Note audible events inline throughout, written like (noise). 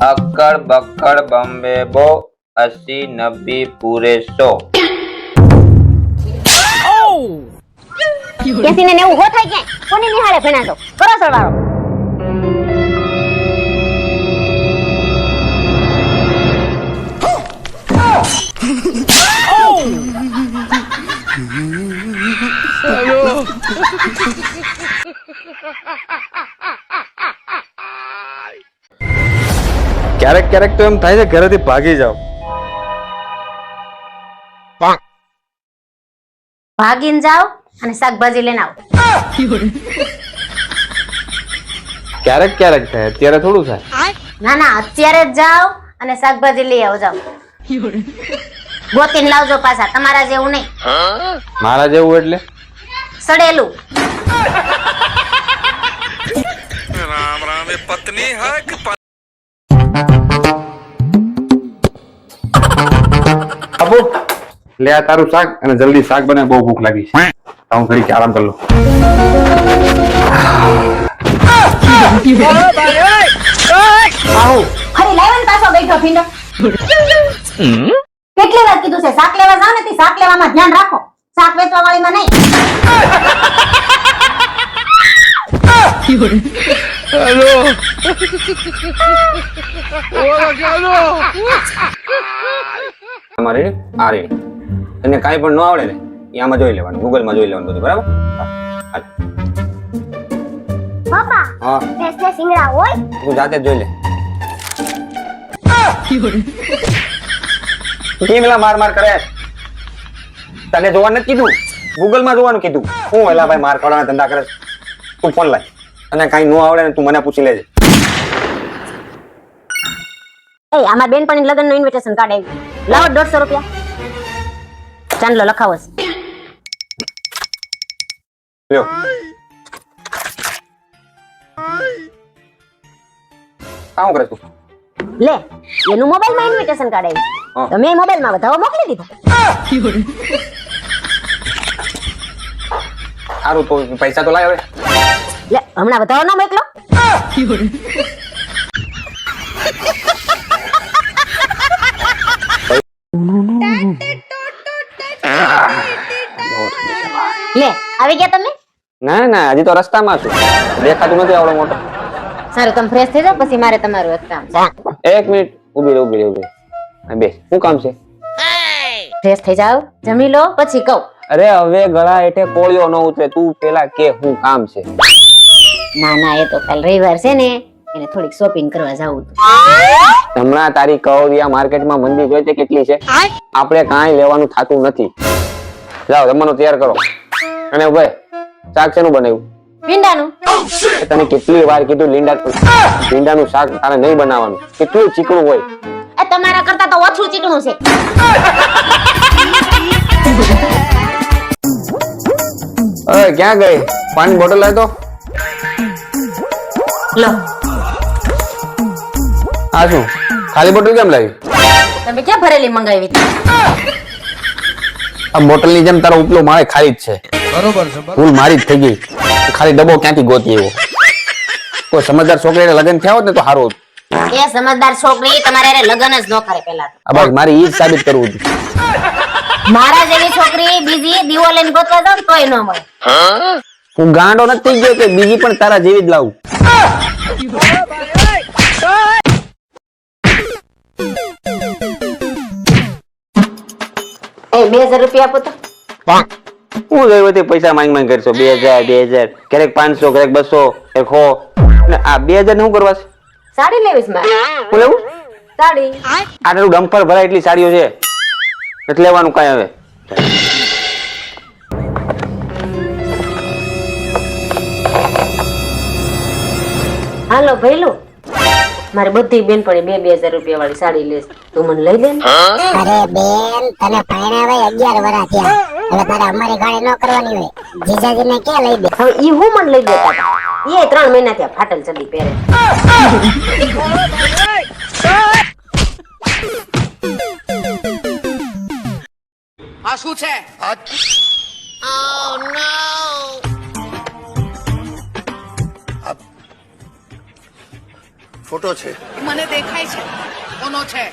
અક્કડ બક્કડ બમ્બે બો અસી નબ્બી પૂરે સો. એસી ને નેવું હો થાય ક્યાંય? કોની નિહાળે ભણા તો? કરો સરવાળો. (laughs) ક્યારેક ક્યારેક તો એમ થાય છે ઘરેથી ભાગી જાવ ભાગીને જાઓ અને શાકભાજી લઈને આવો. ક્યારેક ક્યારેક થાય અત્યારે થોડું થાય. ના ના અત્યારે જ જાઓ અને શાકભાજી લઈ આવો જાઓ. ગોતીને લાવજો પાછા તમારા જેવું નહીં. મારા જેવું એટલે? સડેલું. રામ રામ એ પત્ની હક લે આ તારું શાક અને જલ્દી શાક બને બહુ ભૂખ લાગી છે. હું ઘડીક આરામ કરી લઉં. કેટલી વાર કીધું છે શાક લેવા જાવ ને તે શાક લેવામાં ધ્યાન રાખો. શાક વેચવા વાળીમાં નહીં તમારે આ તને કાંઈ પણ ન આવડે ને એ આમાં જોઈ લેવાનું ગૂગલમાં જોઈ લેવાનું બધું બરાબર? પપ્પા હા. ભેંસને સિંગડા હોય? તું જાતે જોઈ લે. કેમ માર માર કરે? તને જોવાનું નથી કીધું? ગૂગલમાં જોવાનું કીધું. હું એલા ભાઈ માર ખાવાના ધંધા કરે તું ફોન લાય. અને કાંઈ ન આવડે ને તું મને પૂછી લેજે. એ આમાં બેનપણી લગ્નનું ઇન્વિટેશન કાર્ડ આવ્યું લાવો દોઢસો રૂપિયા. ચાંદલો લખાવો છે. કામ કરે તું? લે એનું મોબાઈલમાં ઇન્વિટેશન કાર્ડ આવ્યું તો મેં મોબાઈલમાં વધાવો મોકલી દીધો. સારું તો પૈસા તો લાય હવે. લે હમણાં વધાવો ન મોકલો. લે આવી ગયા તમે? ના ના હજી તો રસ્તામાં છું. દેખાતું નથી આવડો મોટો. સારું તમે ફ્રેશ થઈ જાઓ પછી મારે તમારું એક કામ છે. એક મિનિટ ઊભી રહે ઊભી રહે રહે. શું કામ છે? ફ્રેશ થઈ જાઓ જમી લો પછી કહું. અરે હવે ગળા હેઠે કોળિયો ન ઉતરે તું પેલા કે શું કામ છે? ના ના એ તો કાલ રવિવાર છે ને એને થોડીક શોપિંગ કરવા જવું હતું. હમણાં તારી કવરિયા માર્કેટમાં મંદી જોઈ તે કેટલી છે? આપણે કાંઈ લેવાનું થાતું નથી. જાઓ જમવાનું તૈયાર કરો. અને ભાઈ શાક શેનું બનાવ્યું? ભીંડાનું. તને કેટલી વાર કીધું લીંડા લીંડાનું શાક? તારે નહીં બનાવવાનું. કેટલું ચીકણું હોય? એ તમારા કરતા તો ઓછું ચીકણું છે. અરે ક્યાં ગઈ? પાણી બોટલ લાવ તો લો. આ શું? ખાલી બોટલ કેમ લાવી? તમે ક્યાં ભરેલી મંગાવી આ બોટલની જેમ તારો ઉપલો માળે ખાલી જ છે. બરોબર મારી જ થઈ ગઈ. ખાલી ડબ્બો ક્યાંથી ગોતી એવો? કોઈ સમજદાર છોકરીને લગ્ન થયા હોત ને તો સારું એ સમજદાર છોકરી તમારે રે જ ન કરે પેલા અબા મારી ઈ સાબિત કરવું હતું મારા જેવી છોકરી બીજી દીવો લઈને ગોતવા જાવ તોય ન મળે. હું ગાંડો નથી ગયો કે બીજી પણ તારા જેવી જ લાવું. એ હજાર રૂપિયા આપો તો. હું તે પૈસા માંગ માંગ કરશો? બે હજાર બે હજાર ક્યારેક પાંચસો ક્યારેક બસો ક્યારેક હો ને આ બે હજાર શું કરવા છે? સાડી લેવીશ મારે. હું લેવું? સાડી. આટલું ડમ્પર ભરાય એટલી સાડીઓ છે. એટલે લેવાનું કાંઈ હવે. હાલો ભઈલું મારે બધી બેન પણ બે બે હજાર રૂપિયા વાળી સાડી લેશ તું મને લઈ લે ને. અરે બેન તને પરણાવે અગિયાર વર્ષ થયા. એટલે તારે અમારી ગાડી ન કરવાની હોય. જીજાજીને ક્યાં લઈ દે? હવે ઈ હું મને લઈ દેતા હતા એ ત્રણ મહિના થયા ફાટલ ચડી પહેરે. આ શું છે? ફોટો છે. મને દેખાય છે. કોનો છે?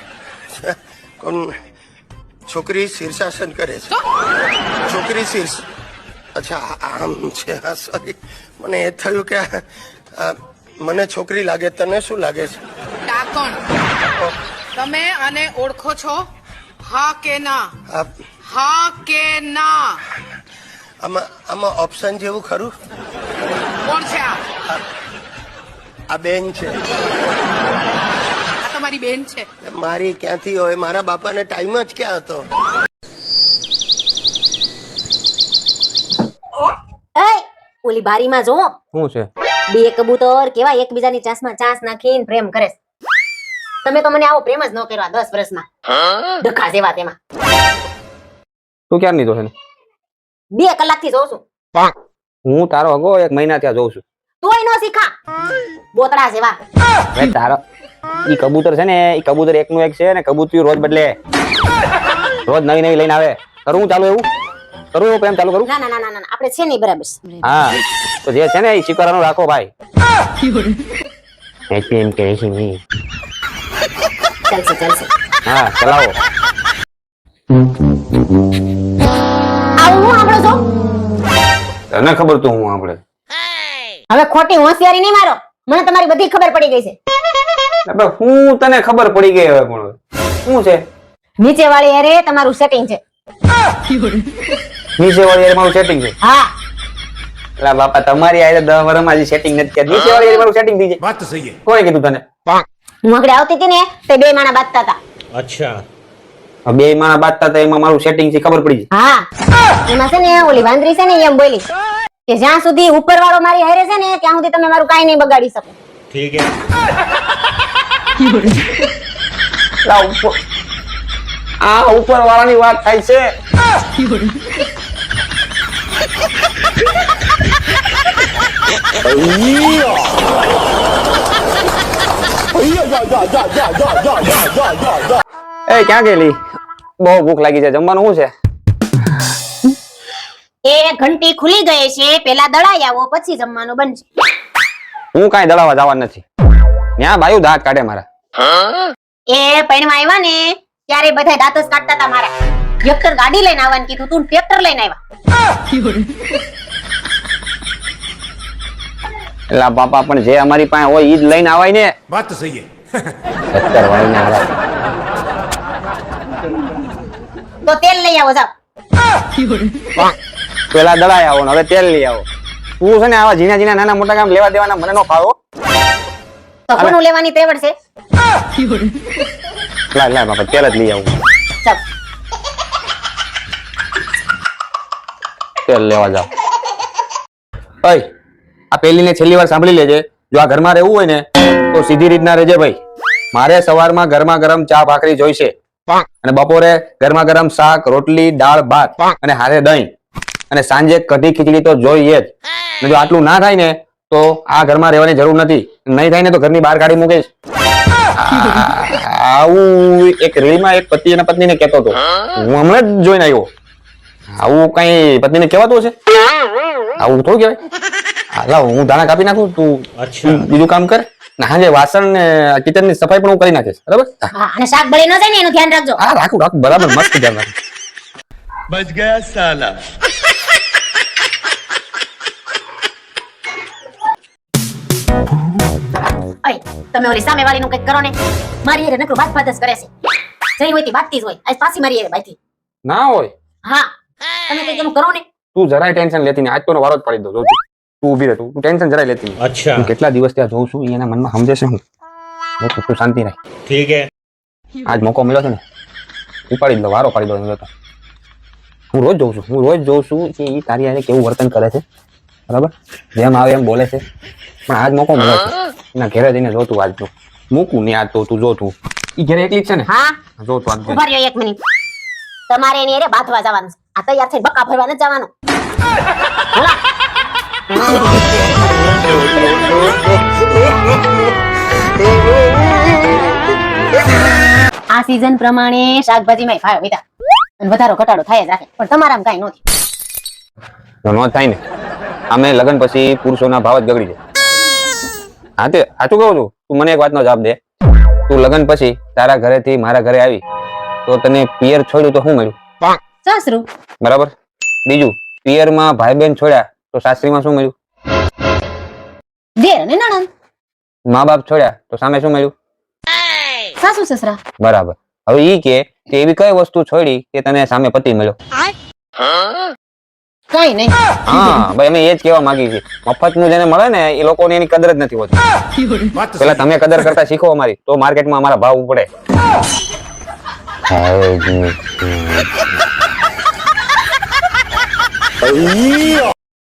કોણ? છોકરી શીર્ષાસન કરે છે. છોકરી શીર્ષ અચ્છા આમ છે હા સોરી મને એ થયું કે મને છોકરી લાગે તને શું લાગે છે? ડાકણ. તમે આને ઓળખો છો? હા કે ના? હા. કે ના? આમાં આમાં ઓપ્શન જેવું ખરું? કોણ છે આ? આ બેન છે. આ તમારી બેન છે. મારી ક્યાંથી હોય? મારા બાપાને ટાઈમ જ ક્યાં હતો? ઓલી બારીમાં જો શું છે? બે કબૂતર કેવા એકબીજાની ચાસમાં ચાસ નાખીને પ્રેમ કરે તમે તો મને આવો પ્રેમ જ ન કર્યો દસ વર્ષમાં. ડખા જેવા તેમાં. તું ક્યાં નહીં છે? બે કલાકથી જોઉં છું. હું તારો અગો એક મહિના ત્યાં જોઉં છું. તોય નો શીખા. બોતડા જેવા. હવે તારો ઈ કબૂતર છે ને ઈ કબૂતર એકનું એક છે ને કબૂતર રોજ બદલે. રોજ નવી નવી લઈને આવે. કરું ચાલુ એવું? કરું એવું પ્રેમ ચાલુ કરું? ના ના ના ના આપણે છે નહીં બરાબર. હા. તો જે છે ને એ સ્વીકારવાનું રાખો ભાઈ. એટલે એમ કહે છે નહીં ચાલશે ચાલશે. હા ચલાવો. આવું આપણો તને ખબર તો હું આપણે હવે ખોટી હોશિયારી નહીં મારો. મને તમારી બધી ખબર પડી ગઈ છે. આપણે હું તને ખબર પડી ગઈ હવે પણ શું છે? નીચે વાળી એરે તમારું સેટિંગ છે. નીચે વાળી એરે મારું સેટિંગ છે? હા. એટલે બાપા તમારી આયે દસ વર્ષમાં હજી સેટિંગ નથી કર્યું. નીચે વાળી એરે મારું સેટિંગ થઈ જાય વાત તો સહી કોણે કીધું તને? હું આગળ આવતી હતી ને તે બે માણા બાતતા હતા. અચ્છા. બે માણા બાતતા હતા એમાં મારું સેટિંગ છે ખબર પડી હા. એમાં છે ને ઓલી વાંદરી છે ને એમ બોલી. કે જ્યાં સુધી ઉપર વાળો મારી હારે છે ને ત્યાં સુધી તમે મારું કઈ નહીં બગાડી શકો. ઠીક હે આ ઉપર. આ ઉપર વાળાની વાત થાય છે. એ ક્યાં ગયેલી? બહુ ભૂખ લાગી છે. જમવાનું શું છે? એ ઘંટી ખુલી ગઈ છે પેલા દળાઈ આવો પછી જમવાનું બનશે. હું કઈ દળાવા જવા નથી. ત્યાં બાયું દાંત કાઢે મારા. એ પૈણમાં આવ્યા ને ત્યારે બધા દાંત જ કાઢતા હતા મારા. ટ્રેક્ટર ગાડી લઈને આવવાનું કીધું તું ટ્રેક્ટર લઈને આવ્યા એલા બાપા પણ જે અમારી પાસે હોય ઈ જ લઈને આવાય ને. વાત તો સહી સત્તર વાળીને આવડાય. તો તેલ લઈ આવો જાઓ. પેલા દળાઈ આવો હવે તેલ લઈ આવો. તું છે ને આવા ઝીણા ઝીણા નાના મોટા કામ લેવા દેવાના મને નો ફાવો. તો કોનું લેવાની પેવડ છે? લાય લાય બાપા તેલ જ લઈ આવું. ચાલ. તેલ લેવા જાવ ભાઈ આ પેલી ને છેલ્લી વાર સાંભળી લેજે. જો આ ઘરમાં રહેવું હોય ને તો સીધી રીતના રહેજે ભાઈ. મારે સવારમાં ગરમા ગરમ ચા ભાખરી જોઈશે. અને બપોરે ગરમા ગરમ શાક રોટલી દાળ ભાત અને હારે દહીં. અને સાંજે કઢી ખીચડી તો જોઈએ જ. જો આટલું ના થાય ને તો આ ઘરમાં રહેવાની જરૂર નથી. નહીં થાય ને તો ઘરની બહાર કાઢી મૂકીશ આ- આવું એક રીલમાં એક પતિ અને પત્નીને કહેતો હતો. હું હમણાં જ જોઈને આવ્યો. આવું કઈ પત્નીને કહેવાતું હશે? આવું થોડું કહેવાય? હાલા હું દાણા કાપી નાખું તું બીજું કામ કર. ને હાજે વાસણ ને કિચનની સફાઈ પણ હું કરી નાખીશ. બરાબર? અને શાક બળી ન જાય ને એનું ધ્યાન રાખજો. હા રાખું રાખું. બરાબર મસ્ત ધ્યાન રાખું. બચ ગયા સાલા. અય તમે ઓલી સામે વાળીનું કંઈક કરો ને. મારી હારે નકરું વાત વાત જ કરે છે. જઈ હોય તે જ હોય. આજ પાછી મારી હારે બાઈથી. ના હોય. હા. તમે કંઈક એનું કરો ને. તું જરાય ટેન્શન લેતી નહીં. આજ તો વારો જ પાડી દો જો તું ઊભી રહે. તું તું ટેન્શન જરાય લેતી નહીં. અચ્છા. હું કેટલા દિવસ ત્યાં જોઉં છું એના મનમાં સમજે છે હું. બસ તું શાંતિ રહે ઠીક હે. આજ મોકો મળ્યો છે ને. ઉપાડી દો વારો પાડી દો એનો તો હું રોજ જોઉં છું. હું રોજ જોઉં છું કે એ તારી આને કેવું વર્તન કરે છે. બરાબર? જેમ આવે એમ બોલે છે. પણ આજ મોકો ઘેરે છે. એના ઘરે જઈને જોતું તું. મૂકું ને આજ તો તું જોતું. ઈ ઘરે એકલી છે ને? હા? જોતું આજ ઊભા રહ્યો એક મિનિટ. તમારે એની અરે બાથવા જવાનું આ તૈયાર થઈને બકા ભરવા નથી જવાનું. આ સીઝન પ્રમાણે શાકભાજીમાં ફાયો વિતા અને વધારો ઘટાડો થાય જ રાખે. પણ તમારામાં કાંઈ નથી નો ન થાય ને. અમે લગ્ન પછી પુરુષોના ભાવ જ બગડી જાય. હા તે સાચું કહું છું? તું મને એક વાતનો જવાબ દે. તું લગ્ન પછી તારા ઘરેથી મારા ઘરે આવી તો તને પિયર છોડ્યું તો શું મળ્યું? સાસરું. બરાબર? બીજું પિયરમાં ભાઈ બહેન છોડ્યા તો સાસરીમાં શું મળ્યું? દેર અને નણંદ. મા બાપ છોડ્યા તો સામે શું મળ્યું? સાસુ સસરા. બરાબર. હવે ઈ કે કે એવી કઈ વસ્તુ છોડી કે તને સામે પતિ મળ્યો? કઈ નહીં. હા ભાઈ અમે એ જ કહેવા માંગી છીએ. મફતનું જેને મળે ને એ લોકોને એની કદર જ નથી હોતી. પેલા તમે કદર કરતા શીખો અમારી તો માર્કેટમાં અમારા ભાવ ઉપડે.